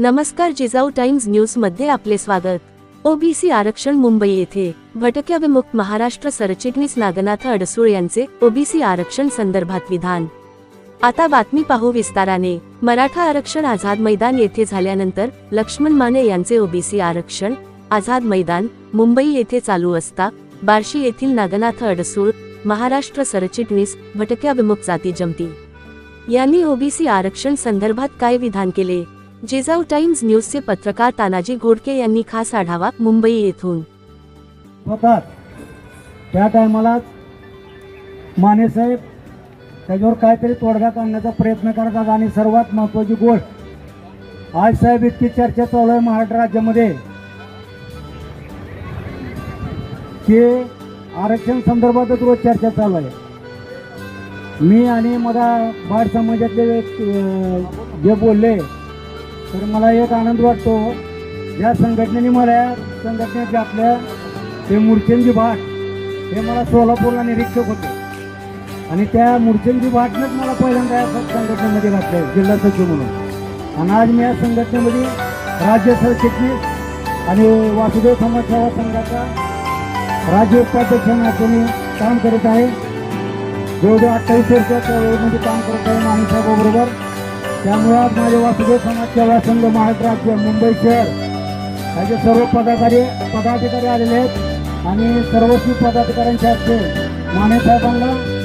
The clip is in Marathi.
नमस्कार जिजाऊ टाइम्स न्यूजमध्ये आपले स्वागत. ओबीसी आरक्षण मुंबई येथे. भटक्या विमुक्त महाराष्ट्र सरचिटणीस नागनाथ अडसूळ यांचे ओबीसी आरक्षण संदर्भात विधान. आता बातमी पाहू विस्ताराने. मराठा आरक्षण आझाद मैदान येथे झाल्यानंतर लक्ष्मण माने यांचे ओबीसी आरक्षण आझाद मैदान मुंबई येथे चालू असता बार्शी येथील नागनाथ अडसूळ महाराष्ट्र सरचिटणीस भटक्या विमुक्त जाती जमती. यांनी ओबीसी आरक्षण संदर्भात काय विधान केले? जिजाऊ टाइम्स न्यूजचे पत्रकार तानाजी घोडके यांनी खास आढावा मुंबई येथून. होतात त्या टायमालाच मानेसाहेब त्याच्यावर काहीतरी तोडगा काढण्याचा प्रयत्न करतात आणि सर्वात महत्त्वाची गोष्ट आज साहेब इतकी चर्चा चालू आहे महाराष्ट्र राज्यामध्ये की आरक्षण संदर्भातच रोज चर्चा चालू आहे. मी आणि मला बाड समाजातले जे बोलले तर मला एक आनंद वाटतो. या संघटनेने मला संघटनेत घातल्या ते मूर्छंजी भाट हे मला सोलापूरला निरीक्षक होते. आणि त्या मूर्छंजी भाटनंच मला पहिल्यांदा या संघटनेमध्ये घातलं जिल्हा सचिव म्हणून. आणि आज मी या संघटनेमध्ये राज्य सरचिटणीस आणि वासुदेव समाज सेवा संघाचा राज्य उपाध्यक्ष म्हणून काम करत आहे. जवळजवळ अठ्ठावीस वर्षाच्या वेळेमध्ये म्हणजे काम करत आहे माणसाहेबाबरोबर त्यामुळे आज माझे वासुदेव समाज सेवा संघ महाराष्ट्र राज्य मुंबई शहर याचे सर्व पदाधिकारी पदाधिकारी आलेले आहेत. आणि सर्वस्वी पदाधिकाऱ्यांच्या हस्ते माने साहेबांना